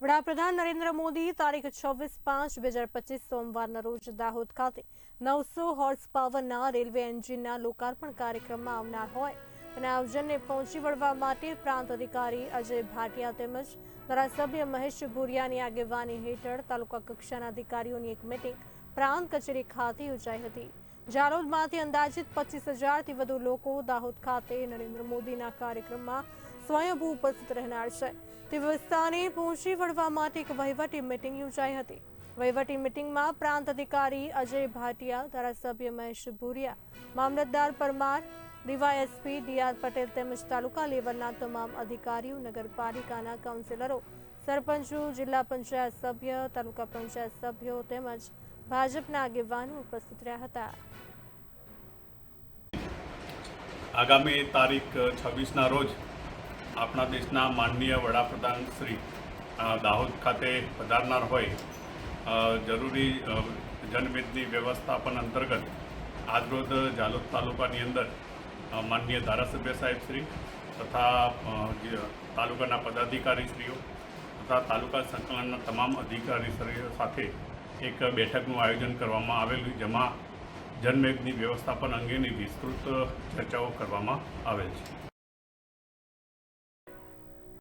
વડાપ્રધાન નરેન્દ્ર મોદી તારીખ છવ્વીસ પાંચ બે હજાર પચીસ સોમવારના રોજ દાહોદ ખાતે નવસો હોર્સ પાવરના રેલવે એન્જિનના લોકાર્પણ કાર્યક્રમમાં આવનાર હોય. અને આયોજનને પહોંચી વળવા માટે પ્રાંત અધિકારી અજય ભાટિયા તેમજ ધારાસભ્ય મહેશ ભુરિયાની આગેવાની હેઠળ તાલુકા કક્ષાના અધિકારીઓની એક મિટિંગ પ્રાંત કચેરી ખાતે યોજાઈ હતી. જાલોદમાંથી અંદાજિત પચીસ હજારથી વધુ લોકો દાહોદ ખાતે નરેન્દ્ર મોદીના કાર્યક્રમમાં સ્વયંભૂ ઉપસ્થિત રહેનાર છે. તે વિસ્તારને પહોંચી વળવા માટે એક વહીવટી મિટિંગ યોજાઈ હતી. વહીવટી મિટિંગમાં પ્રાંત અધિકારી અજય ભાટિયા, ધારાસભ્ય મહેશ ભુરિયા, મામલતદાર પરમાર, ડીવાયએસપી ડીઆર પટેલ તેમજ તાલુકા લેવલના તમામ અધિકારીઓ, નગરપાલિકાના કાઉન્સિલરો, સરપંચો, જિલ્લા પંચાયત સભ્ય, તાલુકા પંચાયત સભ્યો તેમજ ભાજપના આગેવાનો ઉપસ્થિત રહ્યા હતા. આગામી તારીખ છવ્વીસના રોજ આપણા દેશના માનનીય વડાપ્રધાન શ્રી દાહોદ ખાતે પધારનાર હોય જરૂરી જનમેદની વ્યવસ્થાપન અંતર્ગત આજરોજ જાલોદ તાલુકાની અંદર માનનીય ધારાસભ્ય સાહેબ શ્રી તથા તાલુકાના પદાધિકારી પદાધિકારીશ્રીઓ તથા તાલુકા સંકલનના તમામ અધિકારીશ્રીઓ સાથે એક બેઠકનું આયોજન કરવામાં આવેલું, જેમાં જનમેદની વ્યવસ્થાપન અંગેની વિસ્તૃત ચર્ચાઓ કરવામાં આવેલ છે.